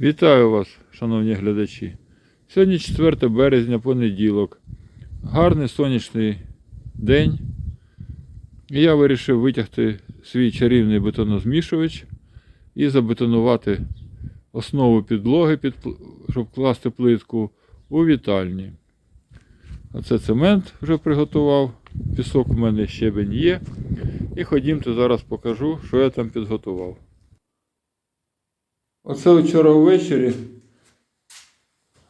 Вітаю вас, шановні глядачі. Сьогодні 4 березня, понеділок. Гарний сонячний день. І я вирішив витягти свій чарівний бетонозмішувач і забетонувати основу підлоги, під, щоб класти плитку у вітальні. Оце цемент вже приготував. Пісок у мене щебень є. І ходімте зараз покажу, що я там підготував. Оце вчора ввечері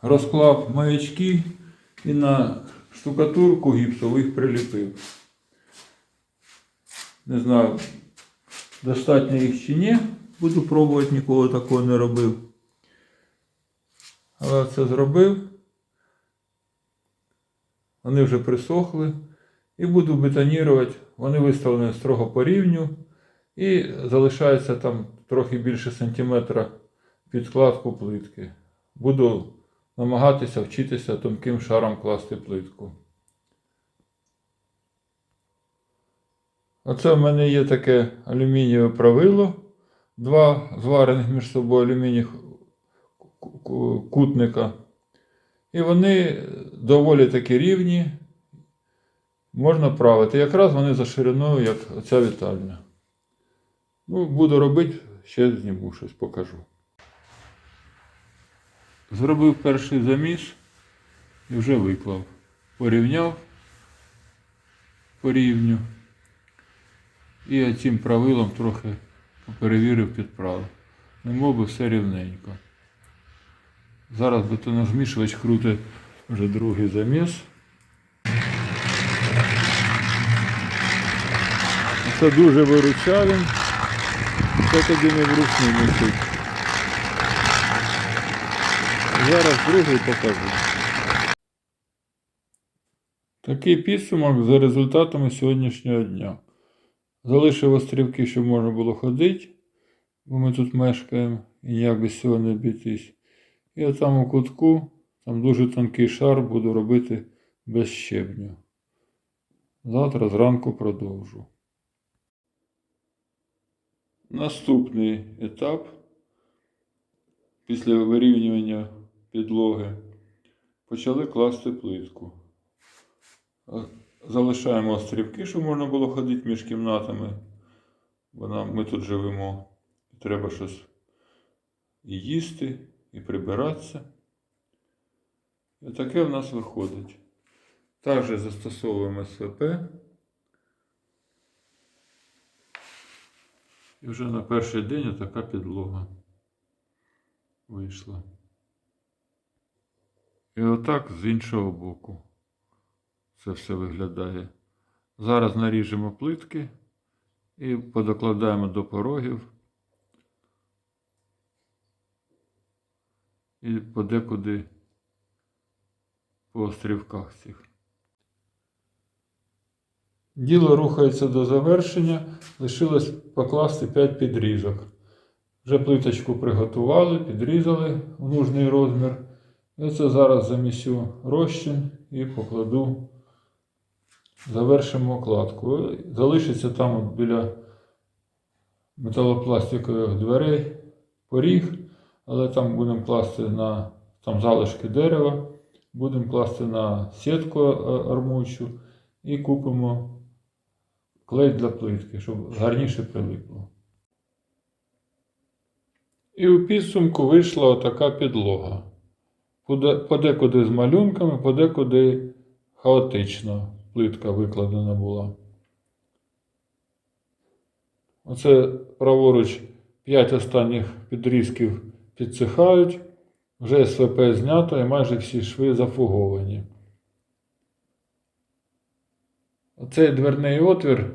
розклав маячки і на штукатурку гіпсову їх приліпив. Не знаю, достатньо їх чи ні. Буду пробувати, ніколи такого не робив. Але це зробив. Вони вже присохли. І буду бетонірувати. Вони виставлені строго по рівню. І залишається там трохи більше сантиметра підкладку плитки. Буду намагатися вчитися тонким шаром класти плитку. Оце в мене є таке алюмінієве правило. Два зварених між собою ку- кутника. І вони доволі таки рівні. Можна правити. Якраз вони за шириною, як оця вітальня. Ну, буду робити, ще зніму щось покажу. Зробив перший заміс і вже виклав. Порівняв по рівню. І цим правилом трохи перевірив підправив. Немов би все рівненько. Зараз бетонозмішувач крутить вже другий заміс. Це дуже виручав він. Це тоді не вручну несуть. Зараз другий покажу. Такий підсумок за результатами сьогоднішнього дня. Залишив острівки, щоб можна було ходити, бо ми тут мешкаємо і ніяк без цього не обійтись. І отам у кутку, там дуже тонкий шар буду робити без щебню. Завтра зранку продовжу. Наступний етап після вирівнювання підлоги почали класти плитку. Залишаємо острівки, щоб можна було ходити між кімнатами, бо нам, ми тут живемо. Треба щось і їсти, і прибиратися. І таке в нас виходить. Також застосовуємо СВП. І вже на перший день така підлога вийшла. І отак з іншого боку це все виглядає. Зараз наріжемо плитки і подокладаємо до порогів. І подекуди по острівках цих. Діло рухається до завершення. Лишилось покласти 5 підрізок. Вже плиточку приготували, підрізали в нужний розмір. І це зараз замісю розчин і покладу, завершимо кладку. Залишиться там от біля металопластикових дверей поріг, але там будемо класти на там залишки дерева, будемо класти на сітку е, армуючу і купимо клей для плитки, щоб гарніше прилипло. І у підсумку вийшла така підлога. Поде- Подекуди з малюнками, подекуди хаотично плитка викладена була. Оце праворуч 5 останніх підрізків підсихають. Вже СВП знято і майже всі шви зафуговані. Оцей дверний отвір,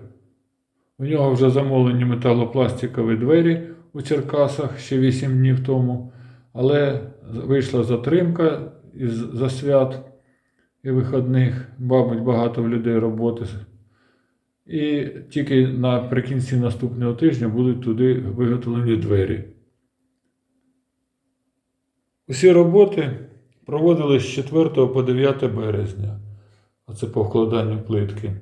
у нього вже замовлені металопластикові двері у Черкасах ще 8 днів тому, але вийшла затримка із за свят і вихідних, мабуть, багато людей роботи. І тільки наприкінці наступного тижня будуть туди виготовлені двері. Усі роботи проводились з 4 по 9 березня. Оце по вкладанню плитки.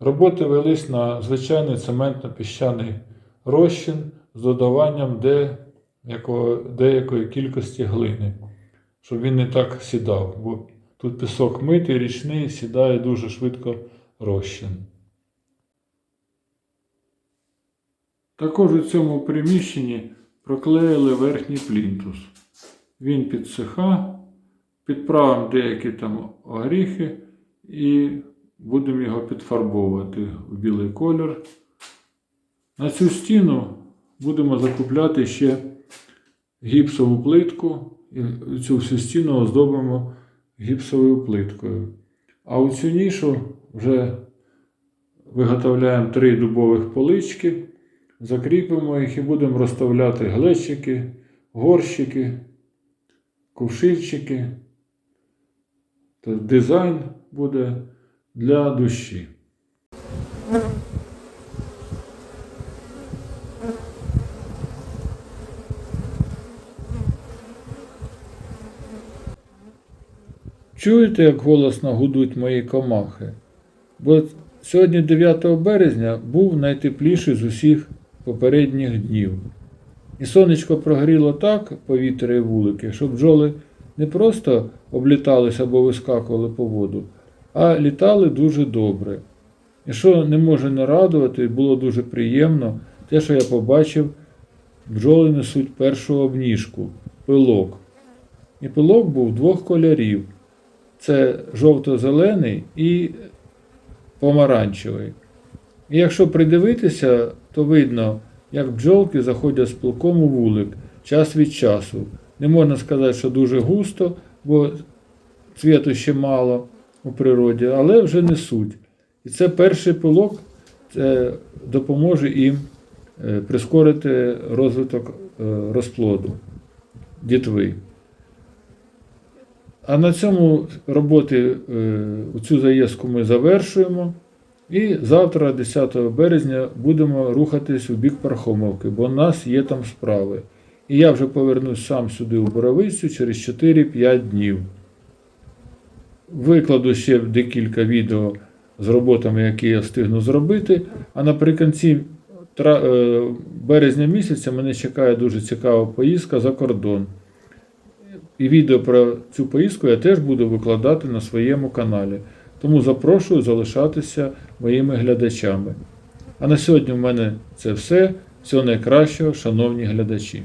Роботи велись на звичайний цементно-піщаний розчин з додаванням якого, деякої кількості глини, щоб він не так сідав, бо тут пісок митий, річний, сідає дуже швидко розчин. Також у цьому приміщенні проклеїли верхній плінтус. Він підсиха, підправимо деякі там оріхи і будемо його підфарбовувати в білий колір. На цю стіну будемо закупляти ще гіпсову плитку і цю всю стіну оздобимо гіпсовою плиткою. А у цю нішу вже виготовляємо три дубових полички, закріпимо їх і будемо розставляти глечики, горщики, кувшинчики. Дизайн буде для душі. Чуєте, як голосно гудуть мої комахи? Бо сьогодні, 9 березня, був найтепліший з усіх попередніх днів. І сонечко прогріло так повітря і вулики, щоб бджоли не просто обліталися або вискакували по воду, а літали дуже добре. І що не може не радувати, було дуже приємно, те, що я побачив, бджоли несуть першу обніжку пилок. І пилок був двох кольорів. Це жовто-зелений і помаранчевий. І якщо придивитися, то видно, як бджолки заходять з пилком у вулик час від часу. Не можна сказати, що дуже густо, бо цвіту ще мало у природі, але вже несуть. І це перший пилок це допоможе їм е, прискорити розвиток е, розплоду дітви. А на цьому роботи е, цю заїздку ми завершуємо. І завтра, 10 березня, будемо рухатись у бік Пархомовки, бо у нас є там справи. І я вже повернусь сам сюди у Боровицю через 4-5 днів. Викладу ще декілька відео з роботами, які я встигну зробити. А наприкінці е, березня місяця мене чекає дуже цікава поїздка за кордон. І відео про цю поїздку я теж буду викладати на своєму каналі. Тому запрошую залишатися моїми глядачами. А на сьогодні в мене це все. Всього найкращого, шановні глядачі.